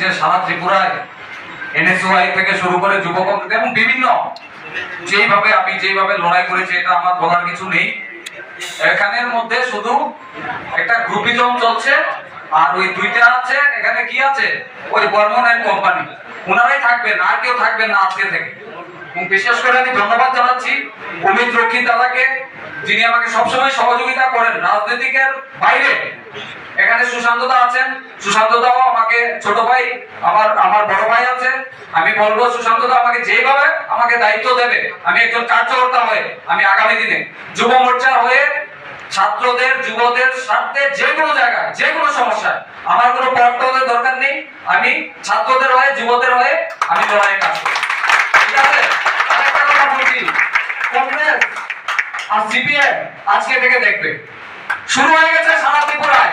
যে সারা ত্রিপুরায় এনএসওয়াই থেকে শুরু করে যুব কংগ্রেস এবং বিভিন্ন, যেইভাবে আমি যেইভাবে লড়াই করেছি, এটা আমার বলার কিছু নেই। এখানের মধ্যে শুধু একটা গ্রুপিজম চলছে, আর ওই দুইটা আছে, এখানে কি আছে? ওই বর্মন অ্যান্ড কোম্পানি ওনারাই থাকবেন, আর কেউ থাকবেন না আজকে থেকে। এবং বিশেষ করে আমি ধন্যবাদ জানাচ্ছি অমিত রক্ষিত দাদাকে যিনি আমাকে সবসময় সহযোগিতা করেন রাজনীতিকের বাইরে। এখানে সুশান্ত দা আছেন। সুশান্ত দাও আমাকে ছোট ভাই, আমার আমার বড় ভাই আছে। আমি বলব আমাকে যেভাবে আমাকে দায়িত্ব দেবে, আমি একজন কার্যকর্তা হয়ে, আমি আগামী দিনে যুব মোর্চা হয়ে ছাত্রদের, যুবদের স্বার্থে যে কোনো জায়গায়, যে কোনো আমার কোনো দরকার নেই। আমি ছাত্রদের হয়ে, যুবদের হয়ে আমি লড়াই কাজ করি ঠিক আছে? আরেকটা কথা বলছি। কংগ্রেস আর সিপিএম আজকে থেকে দেখবে। শুরু হয়ে গেছে সারা ত্রিপুরায়।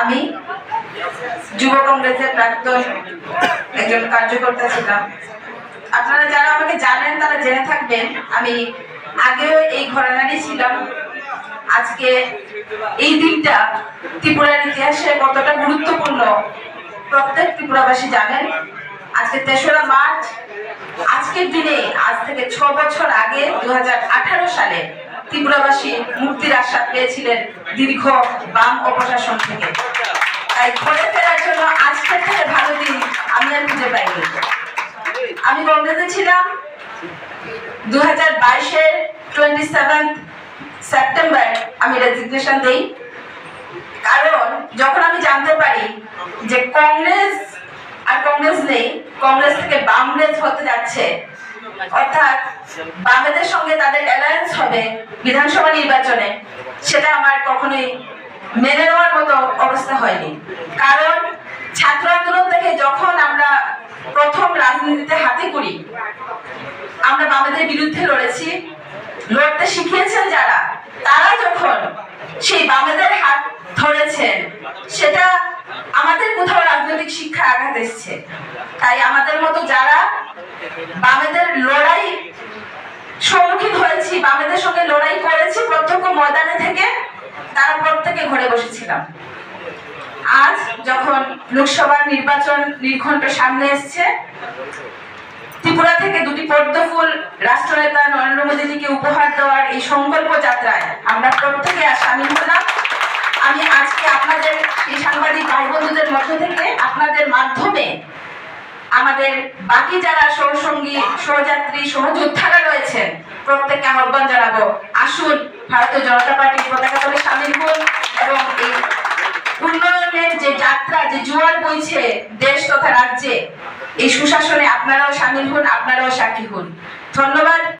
আমি যুব কংগ্রেসের প্রাক্তন একজন কার্যকর্তা ছিলাম। আপনারা যারা আমাকে জানেন, তারা জেনে থাকবেন, আমি আগেও এই ঘরানারই ছিলাম। আজকে এই দিনটা ত্রিপুরার ইতিহাসে কতটা গুরুত্বপূর্ণ, প্রত্যেক ত্রিপুরাবাসী জানেন। আজকে তেসরা মার্চ, আজকের দিনে, আজ থেকে ছ বছর আগে দু হাজার আঠারো সালে ত্রিপুরাবাসী মুক্তির আশ্বাস পেয়েছিলেন দীর্ঘ বাম অপশাসন থেকে। তাই ঘরে ফেরার জন্য আজকের থেকে ভালো দিন আমি আর খুঁজে পাইনি। আমি কংগ্রেসে ছিলাম দু হাজার বাইশের টোয়েন্টি সেভেন্থ সেপ্টেম্বর আমি রেজিগনেশন দিই। কারণ যখন আমি জানতে পারি যে কংগ্রেস আর কংগ্রেস নেই, কংগ্রেস থেকে বামরেজ হতে যাচ্ছে অর্থাৎ বামেদের সঙ্গে তাদের অ্যালায়েন্স হবে বিধানসভা নির্বাচনে, সেটা আমার কখনোই মেনে নেওয়ার মতো অবস্থা হয়নি। কারণ ছাত্র আন্দোলন থেকে যখন আমরা প্রথম রাজনীতিতে হাতে করি, আমরা বামেদের বিরুদ্ধে লড়েছি, লড়তে শিখিয়েছেন যারা, তারা যখন সেই বামেদের হাত ধরেছেন, সেটা আমাদের কোথাও রাজনৈতিক শিক্ষা আঘাত এসছে। তাই আমাদের মতো যারা বামেদের লড়াই সম্মুখীন হয়েছি বামেদের সঙ্গে লড়াই করেছি প্রত্যক্ষ ময়দানে থেকে তারা প্রত্যেকে ঘরে বসেছিলাম। আজ যখন লোকসভার নির্বাচন নির্ঘণ্ট সামনে এসছে, ত্রিপুরা থেকে দুটি পদ্মফুল রাষ্ট্রনেতা নরেন্দ্র মোদীজিকে উপহার দেওয়ার এই সংকল্প যাত্রায় আমরা প্রত্যেকে সামিল হলাম। আমি আজকে আপনাদের, এই সাংবাদিক ভাই বন্ধুদের মধ্য থেকে আপনাদের মাধ্যমে আমাদের বাকি যারা সহসঙ্গী সহযাত্রী সহযোদ্ধারা রয়েছেন, প্রত্যেককে আহ্বান জানাব। আসুন, ভারতীয় জনতা পার্টির পতাকা তলে সামিল হন এবং এই উন্নয়নের যে যাত্রা, যে জোয়ার বইছে দেশ তথা রাজ্যে, এই সুশাসনে আপনারাও সামিল হন, আপনারাও সাক্ষী হন। ধন্যবাদ।